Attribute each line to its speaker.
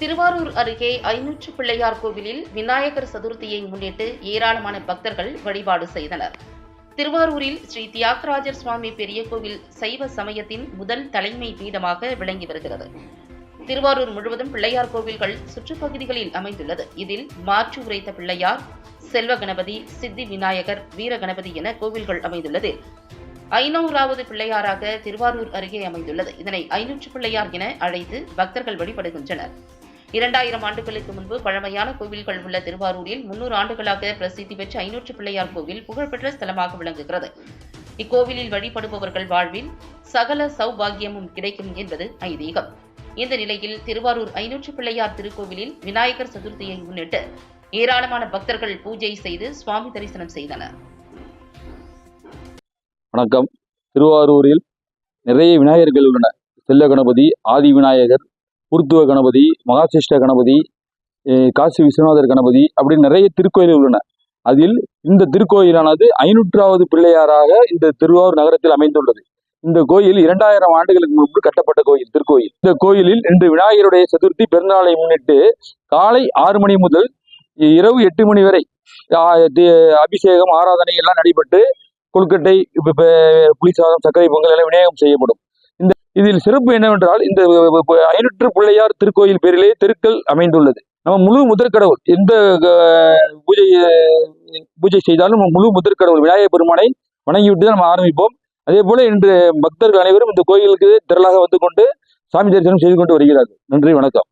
Speaker 1: திருவாரூர் அருகே ஐநூற்று பிள்ளையார் கோவிலில் விநாயகர் சதுர்த்தியை முன்னிட்டு ஏராளமான பக்தர்கள் வழிபாடு செய்தனர். திருவாரூரில் ஸ்ரீ தியாகராஜர் சுவாமி பெரிய கோவில் சைவ சமயத்தின் முதல் தலைமை பீடமாக விளங்கி வருகிறது. திருவாரூர் முழுவதும் பிள்ளையார் கோவில்கள் சுற்றுப்பகுதிகளில் அமைந்துள்ளது. இதில் மாற்று உரைத்த பிள்ளையார் செல்வ கணபதி சித்தி விநாயகர் வீரகணபதி என கோவில்கள் அமைந்துள்ளது. ஐநூறாவது பிள்ளையாராக திருவாரூர் அருகே அமைந்துள்ளது. இதனை ஐநூற்று பிள்ளையார் என அழைத்து பக்தர்கள் வழிபடுகின்றனர். இரண்டாயிரம் ஆண்டுகளுக்கு முன்பு பழமையான கோவில்கள் உள்ள திருவாரூரில் முன்னூறு ஆண்டுகளாக பிரசித்தி பெற்ற ஐநூற்று பிள்ளையார் கோவில் புகழ்பெற்ற ஸ்தலமாக விளங்குகிறது. இக்கோவிலில் வழிபடுபவர்கள் வாழ்வில் சகல சௌபாகியமும் கிடைக்கும் என்பது ஐதீகம். இந்த நிலையில் திருவாரூர் ஐநூற்று பிள்ளையார் திருக்கோவிலில் விநாயகர் சதுர்த்தியை முன்னிட்டு ஏராளமான பக்தர்கள் பூஜை செய்து சுவாமி தரிசனம் செய்தனர்.
Speaker 2: வணக்கம். திருவாரூரில் நிறைய விநாயகர்கள் உள்ளன செல்ல கணபதி ஆதி விநாயகர் குருத்துவ கணபதி மகாசிஷ்ட கணபதி காசி விஸ்வநாதர் கணபதி அப்படின்னு நிறைய திருக்கோயில்கள் உள்ளன. அதில் இந்த திருக்கோயிலானது ஐநூற்றாவது பிள்ளையாராக இந்த திருவாரூர் நகரத்தில் அமைந்துள்ளது. இந்த கோயில் இரண்டாயிரம் ஆண்டுகளுக்கு முன்பு கட்டப்பட்ட கோயில் திருக்கோயில். இந்த கோயிலில் இன்று விநாயகருடைய சதுர்த்தி பெருநாளை முன்னிட்டு காலை ஆறு மணி முதல் இரவு எட்டு மணி வரை அபிஷேகம் ஆராதனை எல்லாம் நடைபெற்று கொழுக்கட்டை புளிசாதம் சர்க்கரை பொங்கல் எல்லாம் விநியோகம் செய்யப்படும். இதில் சிறப்பு என்னவென்றால் இந்த ஐநூற்று பிள்ளையார் திருக்கோயில் பேரிலே தெருக்கள் அமைந்துள்ளது. நம்ம முழு முதற்கடவுள் எந்த பூஜை பூஜை செய்தாலும் முழு முதற்கடவுள் விநாயகர் பெருமானை வணங்கிவிட்டு தான் நம்ம ஆரம்பிப்போம். அதே போல இன்று பக்தர்கள் அனைவரும் இந்த கோயிலுக்கு திரளாக வந்து கொண்டு சாமி தரிசனம் செய்து கொண்டு வருகிறார்கள். நன்றி வணக்கம்.